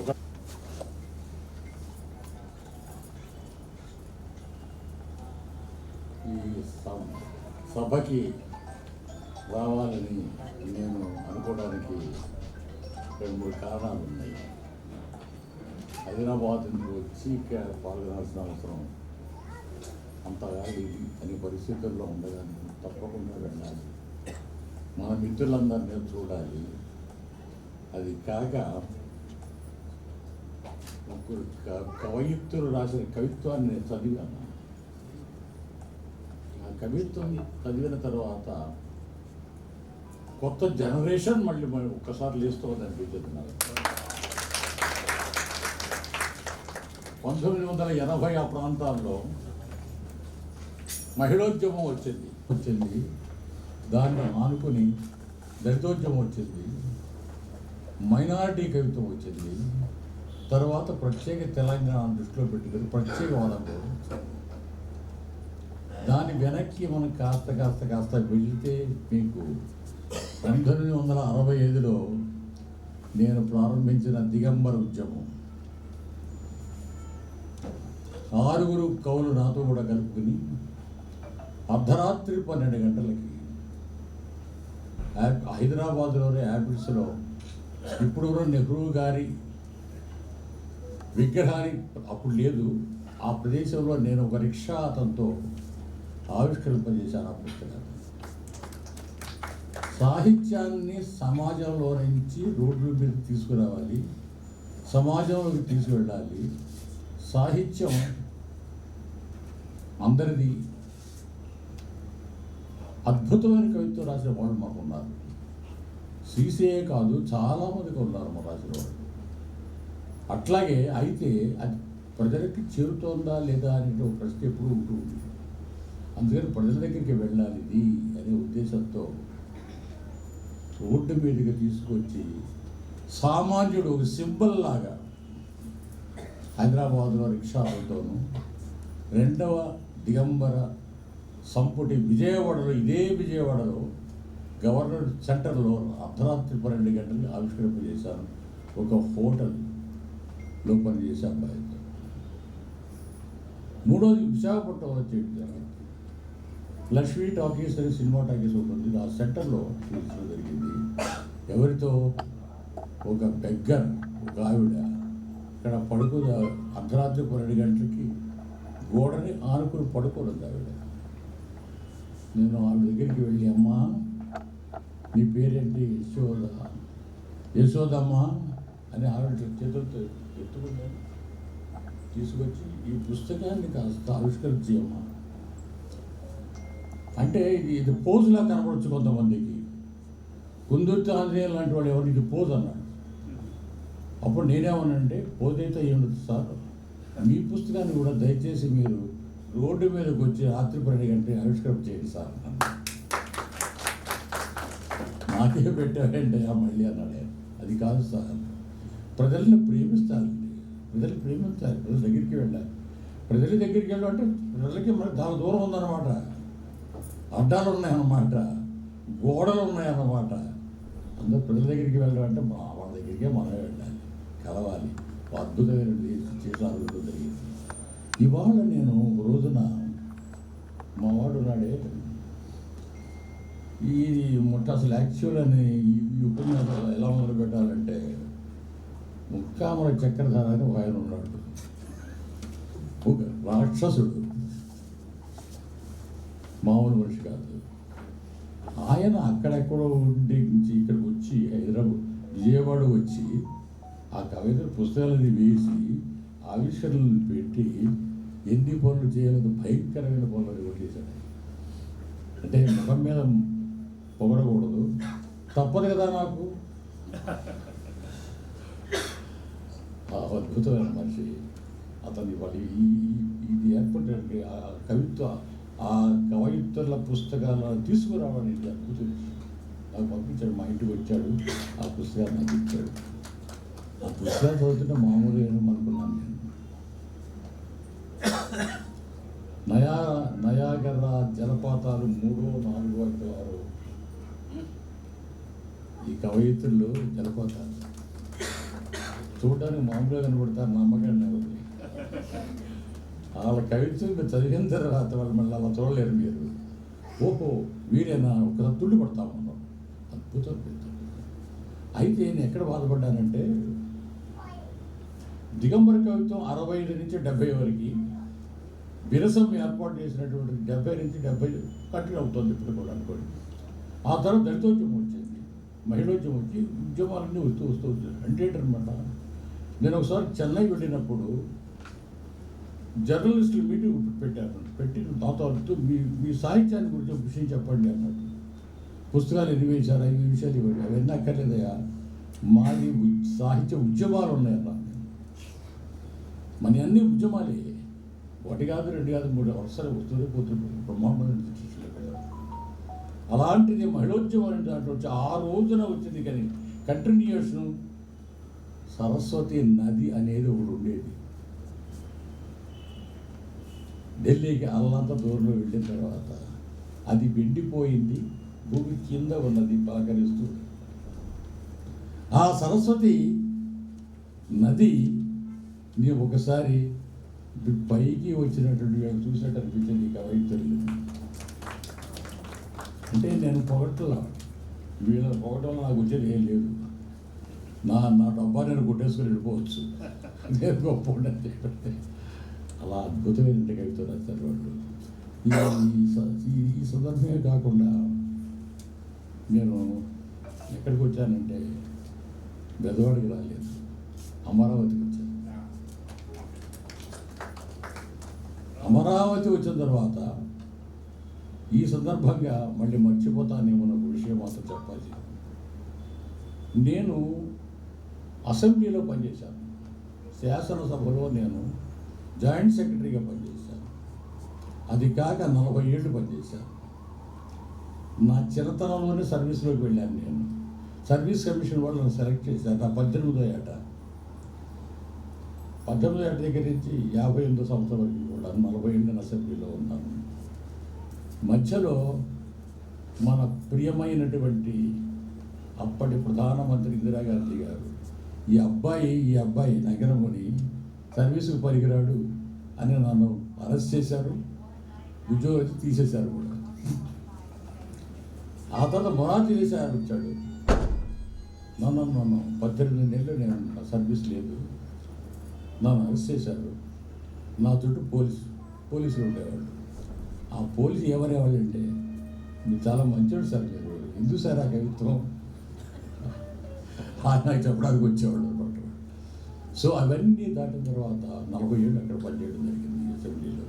ఒక ఈ సభ- సభకి రావాలని నేను అనుకోవడానికి రెండు మూడు కారణాలు ఉన్నాయి. హైదరాబాద్ నుంచి వచ్చి ఇక్కడ పాల్గొనాల్సిన అవసరం అంతగా లేదు అనే పరిస్థితుల్లో ఉండగానే తప్పకుండా వెళ్ళాలి. మన మిత్రులందరినీ చూడాలి. అది కాక ముగ్గురు కవయిత్రులు రాసిన కవిత్వాన్ని నేను చదివాను. ఆ కవిత్వం చదివిన తర్వాత కొత్త జనరేషన్ మళ్ళీ మళ్ళీ ఒక్కసారి లేస్తుంది అనిపించింది నాకు. పంతొమ్మిది వందల ఎనభై ఆ ప్రాంతాల్లో మహిళోద్యమం వచ్చింది. వచ్చింది. దాన్ని ఆనుకుని దళితోద్యమం వచ్చింది. మైనారిటీ కవిత్వం వచ్చింది. తర్వాత ప్రత్యేక తెలంగాణ దృష్టిలో పెట్టుకుని ప్రత్యేకవాదం కూడా దాని వెనక్కి మనం కాస్త కాస్త కాస్త వెళితే మీకు పంతొమ్మిది వందల అరవై ఐదులో నేను ప్రారంభించిన దిగంబర ఉద్యమం. ఆరుగురు కవులు నాతో కూడా కలుపుకుని అర్ధరాత్రి పన్నెండు గంటలకి యాప్- హైదరాబాద్లోని యాపిల్స్లో ఇప్పుడు కూడా నెహ్రూ గారి విగ్రహాన్ని అప్పుడు లేదు. ఆ ప్రదేశంలో నేను ఒక రిక్షా అతనితో ఆవిష్కరింపజేశాను ఆ పుస్తకాన్ని. సాహిత్యాన్ని సమాజంలో నుంచి రోడ్ల మీద తీసుకురావాలి సమాజంలోకి తీసుకువెళ్ళాలి. సాహిత్యం అందరిది. అద్భుతమైన కవిత్వం రాసిన వాళ్ళు మాకు ఉన్నారు శ్రీసేయే కాదు చాలామంది ఉన్నారు మా రాసిన వాళ్ళు. అట్లాగే అయితే అది ప్రజలకి చేరుతోందా లేదా అనేది ఒక ప్రశ్న ఎప్పుడూ ఉంటూ ఉంది. అందుకని ప్రజల దగ్గరికి వెళ్ళాలి ఇది అనే ఉద్దేశంతో రోడ్డు మీదకి తీసుకొచ్చి సామాన్యుడు ఒక సింబల్ లాగా హైదరాబాద్లో రిక్షాలతోనూ రెండవ దిగంబర సంపుటి విజయవాడలో ఇదే విజయవాడలో గవర్నర్ సెంటర్లో అర్ధరాత్రి పన్నెండు గంటలు ఆవిష్కరింపజేశారు ఒక హోటల్. లోపల పనిచేసే అబ్బాయితో మూడోది విశాఖపట్నం వచ్చే లక్ష్మీ టాకీస్ అని సినిమా టాకీస్ ఉంటుంది ఉంది. ఆ సెంటర్లో చూపించడం జరిగింది. ఎవరితో? ఒక బెగ్గర్ ఒక ఆవిడ. ఇక్కడ పడుకు అర్ధరాత్రి పన్నెండు గంటలకి గోడని ఆనుకుని పడుకోవడం ఆవిడ. నేను ఆవిడ దగ్గరికి వెళ్ళి అమ్మా నీ పేరేంటి? యశోద యశోదమ్మ అని ఆవిడ చేతులతో ఎత్తుకున్నాను తీసుకొచ్చి ఈ పుస్తకాన్ని కాస్త ఆవిష్కరించేయమ్మా అంటే ఇది ఇది పోజులా కనపడచ్చు కొంతమందికి. కుందుర్తి ఆంజనేయ లాంటి వాడు ఎవరు? ఇది పోజ్ అన్నాడు. అప్పుడు నేనేమన్నానంటే పోజైతే ఏమిటి సార్. మీ పుస్తకాన్ని కూడా దయచేసి మీరు రోడ్డు మీదకి వచ్చి రాత్రి పన్నెండు గంటలు ఆవిష్కరణ చేయండి సార్ నాకే పెట్టారంటే ఆ మళ్ళీ అన్నాడే. అది కాదు సార్. ప్రజల్ని ప్రేమిస్తారండి. ప్రజలు ప్రేమించాలి ప్రజల దగ్గరికి వెళ్ళాలి. ప్రజల దగ్గరికి వెళ్ళాలంటే ప్రజలకి మరి చాలా దూరం ఉందన్నమాట. అడ్డాలు ఉన్నాయన్నమాట. గోడలు ఉన్నాయన్నమాట. అందరూ ప్రజల దగ్గరికి వెళ్ళడం అంటే మా వాళ్ళ దగ్గరికే మనమే వెళ్ళాలి. కలవాలి. అద్భుతమైన చేసాలు జరిగింది ఇవాళ నేను ఒక రోజున మా వాడు నాడే ఈ ముట్ట అసలు యాక్చువల్ అని ఈ ఉపన్యాసాలు ఎలా మొదలు పెట్టాలంటే ముక్కామల చక్రధార అని ఒక ఆయన ఉన్నాడు. ఒక రాక్షసుడు. మామూలు మనిషి కాదు. ఆయన అక్కడెక్కడో ఉండి నుంచి ఇక్కడికి వచ్చి హైదరాబాద్ విజయవాడ వచ్చి ఆ కవిత పుస్తకాలని వేసి ఆవిష్కరణలు పెట్టి ఎన్ని పనులు చేయాలని భయంకరమైన పనులు కొట్టేశాడు. అంటే ముఖం మీద పొగడకూడదు. తప్పదు కదా నాకు. అద్భుతమైన మనిషి. అతని వాళ్ళు ఈ ఇది ఏర్పడే ఆ కవిత్వ ఆ కవయిత్రుల పుస్తకాలను తీసుకురావడం అద్భుతం నాకు పంపించాడు మా ఇంటికి వచ్చాడు ఆ పుస్తకాలు నాకు ఇచ్చాడు. ఆ పుస్తకాలు చదువుతుంటే మామూలు ఏమనుకున్నాను నేను. నయా నయాగర జలపాతాలు మూడో నాలుగో ఐదో ఆరో. ఈ కవయిత్రులు జలపాతాలు. చూడడానికి మామూలుగా కనబడతారు. నమ్మకండి ఎవరు వాళ్ళ కవిత్వం మీరు చదివిన తర్వాత వాళ్ళు మళ్ళీ అలా చూడలేరు మీరు. ఓహో వీడైనా? ఒక తుళ్ళి పడతా ఉన్నాం అద్భుతం అయితే నేను ఎక్కడ బాధపడ్డానంటే దిగంబర కవిత్వం అరవై ఐదు నుంచి డెబ్బై వరకు విరసం ఏర్పాటు చేసినటువంటి డెబ్బై నుంచి డెబ్బై కంటిన్యూ అవుతుంది ఇప్పుడు కూడా అనుకోండి. ఆ తర్వాత దళితోద్యమం వచ్చింది మహిళోద్యమం వచ్చి ఉద్యమాలన్నీ వస్తూ వస్తూ వచ్చాయి అంటే అనమాట నేను ఒకసారి చెన్నై వెళ్ళినప్పుడు జర్నలిస్టులు మీటింగ్ పెట్టారు పెట్టి నాతో మీ మీ సాహిత్యాన్ని గురించి ఒక విషయం చెప్పండి అన్నట్టు. పుస్తకాలు ఎన్ని వేశారా? ఈ విషయాలు ఇవ్వండి? అవన్నీ అక్కర్లేదయా మాది సాహిత్య ఉద్యమాలు ఉన్నాయన్నా మన అన్ని ఉద్యమాలే. ఒకటి కాదు రెండు కాదు మూడు వరుసలు వస్తూనే పోతుంది బ్రహ్మాండమైన అలాంటిది మహిళోద్యమం అనే వచ్చి ఆ రోజున వచ్చింది కానీ కంటిన్యూషన్ సరస్వతి నది అనేది ఒకటి ఉండేది. ఢిల్లీకి అల్లంత దూరంలో వెళ్ళిన తర్వాత అది వెండిపోయింది భూమి కింద ఉన్నది పలకరిస్తూ. ఆ సరస్వతి నది నీ ఒకసారి పైకి వచ్చినటువంటి వాడు చూసినట్టు అనిపించింది నీకు అవైపు తెలియదు. అంటే నేను పొగట్లా వీళ్ళ పొగటం నాకు వచ్చేది ఏం లేదు. నా నా డబ్బా నేను కొట్టేసుకుని వెళ్ళిపోవచ్చు. నేను గొప్ప ఉండే అలా అద్భుతమైన కవిత రాస్తారు వాళ్ళు. ఈ- స- ఈ- ఈ సందర్భమే కాకుండా నేను ఎక్కడికి వచ్చానంటే బెదవాడికి రాలేదు. అమరావతికి వచ్చాను. అమరావతి వచ్చిన తర్వాత ఈ సందర్భంగా మళ్ళీ మర్చిపోతానేమో నాకు విషయం మాత్రం చెప్పాలి. నేను అసెంబ్లీలో పనిచేశాను. శాసనసభలో నేను జాయింట్ సెక్రటరీగా పనిచేశాను. అది కాక నలభై ఏళ్ళు పనిచేశాను. నా చిన్నతనంలోనే సర్వీస్లోకి వెళ్ళాను నేను. సర్వీస్ కమిషన్ వాళ్ళు నన్ను సెలెక్ట్ చేశారు. నా పద్దెనిమిదో ఏట. పద్దెనిమిదో ఏట దగ్గర నుంచి యాభై ఎనిమిదో సంవత్సరం వరకు కూడా నలభై ఎనిమిది అసెంబ్లీలో ఉన్నాను. మధ్యలో మన ప్రియమైనటువంటి అప్పటి ప్రధానమంత్రి ఇందిరాగాంధీ గారు ఈ అబ్బాయి ఈ అబ్బాయి నగరముని సర్వీసుకు పనికిరాడు అని నన్ను అరెస్ట్ చేశారు. ఉద్యోగం తీసేశారు కూడా. ఆ తర్వాత మొరార్జీ దేశాయ్ వచ్చాడు. నన్ను నన్ను పద్దెనిమిది నెలలు నేను సర్వీస్ లేదు. నన్ను అరెస్ట్ చేశారు. నా చుట్టూ పోలీసు పోలీసులు ఉండేవాళ్ళు. ఆ పోలీసు ఏమనేవాళ్ళు అంటే మీరు చాలా మంచివాడు సార్ మీరు ఎందుకు సార్ ఆ కవిత్వం? నాకు చెప్పడానికి వచ్చేవాడు అనమాట సో అవన్నీ దాటిన తర్వాత నలభై ఏళ్ళు అక్కడ పనిచేయడం జరిగింది అసెంబ్లీలో.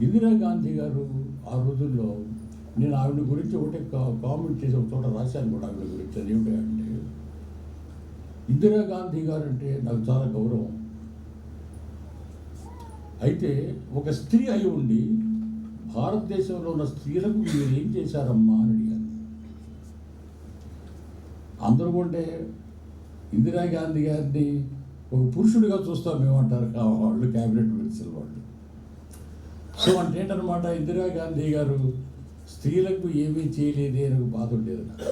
ఇందిరాగాంధీ గారు ఆ రోజుల్లో నేను ఆవిడ గురించి ఒకటే కా- కామెంట్ చేసి ఒక చోట రాశాను కూడా ఆవిడ గురించి అది ఏమిటి అంటే ఇందిరాగాంధీ గారు అంటే నాకు చాలా గౌరవం. అయితే ఒక స్త్రీ అయి ఉండి భారతదేశంలో ఉన్న స్త్రీలకు మీరు ఏం చేశారమ్మా అని అందరూ కొంటే ఇందిరాగాంధీ గారిని ఒక పురుషుడిగా చూస్తాం మేమంటారు వాళ్ళు క్యాబినెట్ మినిస్టర్ వాళ్ళు. సో అంటే ఏంటనమాట ఇందిరాగాంధీ గారు స్త్రీలకు ఏమీ చేయలేదే అని ఒక బాధ ఉండేది నాకు.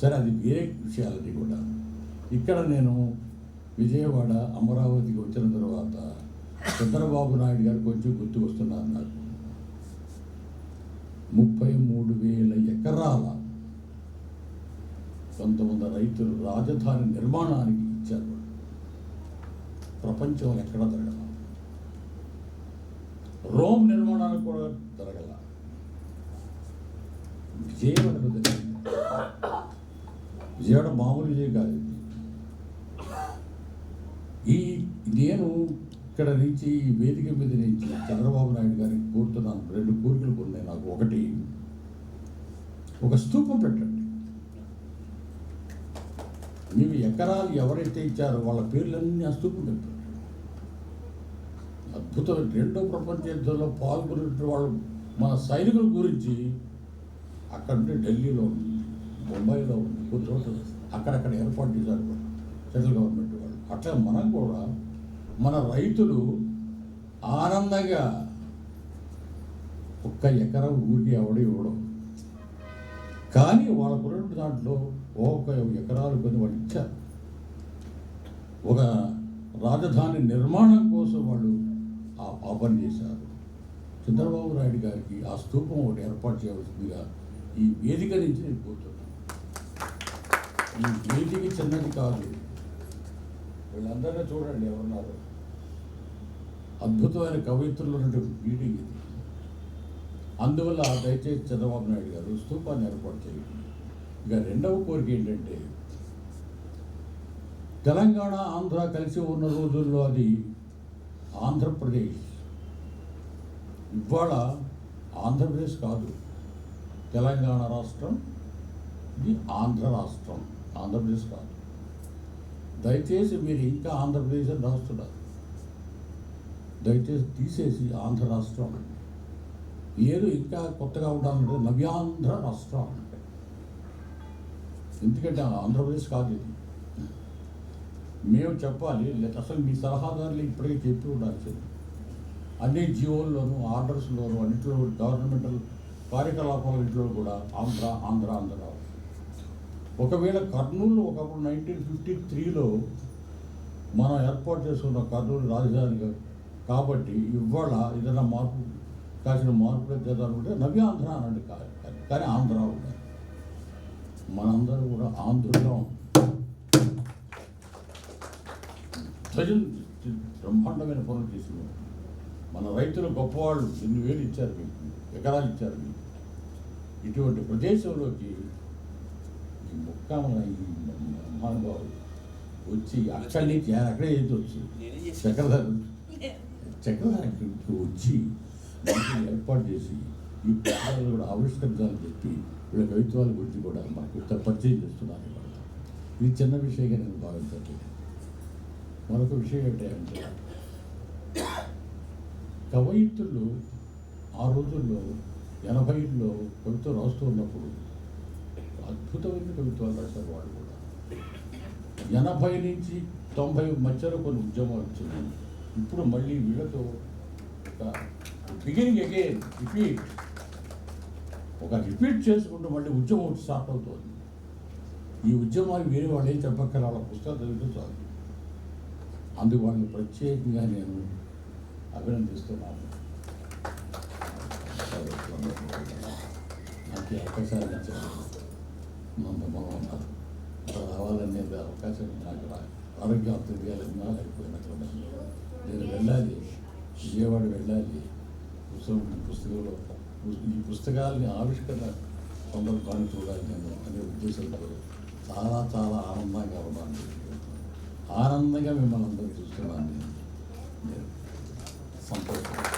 సరే అది వేరే విషయాలని కూడా. ఇక్కడ నేను విజయవాడ అమరావతికి వచ్చిన తర్వాత చంద్రబాబు నాయుడు గారు కొంచెం గుర్తుకొస్తున్నారు నాకు. ముప్పై మూడు వేల ఎకరాల కొంతమంది రైతులు రాజధాని నిర్మాణానికి ఇచ్చారు. ప్రపంచం ఎక్కడ జరగల రోమ్ నిర్మాణానికి కూడా జరగల విజయవాడ జరిగింది విజయవాడ మామూలు విజయం కాదు ఈ నేను ఇక్కడ నుంచి ఈ వేదిక మీద నుంచి చంద్రబాబు నాయుడు గారికి కోరుతున్నాను రెండు కోరికలు ఉన్నాయి. నాకు ఒకటి ఒక స్తూపం పెట్టండి. మేము ఎకరాలు ఎవరైతే ఇచ్చారో వాళ్ళ పేర్లన్నీ ఆ స్తూపం అద్భుతమైన రెండో ప్రపంచ యుద్ధంలో పాల్గొనే వాళ్ళు మన సైనికుల గురించి అక్కడ ఢిల్లీలో ఉంది బొంబాయిలో ఉంది కొన్ని చోట్ల అక్కడక్కడ ఏర్పాటు చేశారు సెంట్రల్ గవర్నమెంట్ వాళ్ళు. అట్లా మనం కూడా మన రైతులు ఆనందంగా ఒక్క ఎకరం ఊరికి ఎవడ ఇవ్వడం. కానీ వాళ్ళకున్న దాంట్లో ఒక ఎకరాలు కొన్ని వాళ్ళు ఇచ్చారు. ఒక రాజధాని నిర్మాణం కోసం వాళ్ళు ఆ పాపం పని చేశారు. చంద్రబాబు నాయుడు గారికి ఆ స్థూపం ఒకటి ఏర్పాటు చేయవలసిందిగా ఈ వేదిక నుంచి నేను కోరుతున్నాను. ఈ వేదిక చిన్నది కాదు. వీళ్ళందరినీ చూడండి ఎవరున్నారు. అద్భుతమైన కవిత్రులు ఉన్నటువంటి మీటింగ్ ఇది. అందువల్ల దయచేసి చంద్రబాబు నాయుడు గారు స్థూపాన్ని ఏర్పాటు చేయండి. ఇక రెండవ కోరిక ఏంటంటే తెలంగాణ ఆంధ్ర కలిసి ఉన్న రోజుల్లో అది ఆంధ్రప్రదేశ్. ఇవాళ ఆంధ్రప్రదేశ్ కాదు తెలంగాణ రాష్ట్రం ఇది ఆంధ్ర రాష్ట్రం. ఆంధ్రప్రదేశ్ కాదు. దయచేసి మీరు ఇంకా ఆంధ్రప్రదేశ్ రాస్తున్నారు. దయచేసి తీసేసి ఆంధ్ర రాష్ట్రం అండి. ఏదో ఇంకా కొత్తగా ఉండాలంటే నవ్యాంధ్ర రాష్ట్రం అంటే. ఎందుకంటే ఆంధ్రప్రదేశ్ కాదు ఇది. మేము చెప్పాలి లేదా అసలు మీ సలహాదారులు ఇప్పటికే చెప్పి ఉండాల్సింది అన్ని జీవోల్లోనూ ఆర్డర్స్లోనూ అన్నింటిలో గవర్నమెంటల్ కార్యకలాపాలన్నింటిలో కూడా ఆంధ్ర ఆంధ్ర ఆంధ్ర ఒకవేళ కర్నూలు ఒకప్పుడు నైన్టీన్ ఫిఫ్టీ త్రీలో మనం ఏర్పాటు చేసుకున్న కర్నూలు రాజధానిగా కాబట్టి ఇవాళ ఏదైనా మార్పు కాసిన మార్పులు చేద్దామంటే నవ్య ఆంధ్ర అనండి కాదు కానీ ఆంధ్ర ఉండాలి మనందరూ కూడా ఆంధ్రులం ప్రజలు బ్రహ్మాండమైన పనులు చేసినారు మన రైతులు గొప్పవాళ్ళు ఎన్ని వేలు ఇచ్చారు మీకు? ఎకరాలు ఇచ్చారు మీకు? ఇటువంటి ప్రదేశంలోకి ఈ ముక్కామల ఈ మహానుభావులు వచ్చి అక్కడి నుంచి అక్కడే చేసి వచ్చి. చక్రధర్ చక్రధర్కి వచ్చి మంచిగా ఏర్పాటు చేసి ఈ పాటలు కూడా ఆవిష్కరించాలని చెప్పి వీళ్ళ కవిత్వాల గురించి కూడా మాకు ఇంత పరిచయం చేస్తున్నారు ఇవాళ. ఇది చిన్న విషయంగా నేను భావించట్లేదు. మరొక విషయం ఏంటంటే కవయిత్రులు ఆ రోజుల్లో ఎనభైలో కవిత్వం రాస్తూ ఉన్నప్పుడు అద్భుతమైన కవిత్వాలు రాశారు వాళ్ళు కూడా. ఎనభై నుంచి తొంభై మధ్యలో కొన్ని ఉద్యమాలు వచ్చింది. ఇప్పుడు మళ్ళీ వీళ్ళతో ఒక బిగినింగ్ అగైన్ రిపీట్ ఒక రిపీట్ చేసుకుంటూ మళ్ళీ ఉద్యమం ఒకటి స్టార్ట్ అవుతుంది. ఈ ఉద్యమాలు వేరే వాళ్ళు ఏం చెప్పక్కర వాళ్ళ పుస్తకాలు చదివితే చాలు. అందుకు వాళ్ళని ప్రత్యేకంగా నేను అభినందిస్తున్నాను. నాకు అవకాశాలు ఇచ్చారు. మంద మనం రావాలనే అవకాశం నాకు ఆరోగ్యం తెలియాలన్నా లేకపోయినట్టు నేను వెళ్ళాలి. విజయవాడ వెళ్ళాలి. పుస్తకం పుస్తకంలో ఈ పుస్తకాలని ఆవిష్కరణ సందర్భాన్ని చూడాలి నేను అనే ఉద్దేశంతో చాలా చాలా ఆనందంగా ఉన్నాను ఆనందంగా మిమ్మల్ని అందరూ చూస్తున్నాను. నేను సంతోషం.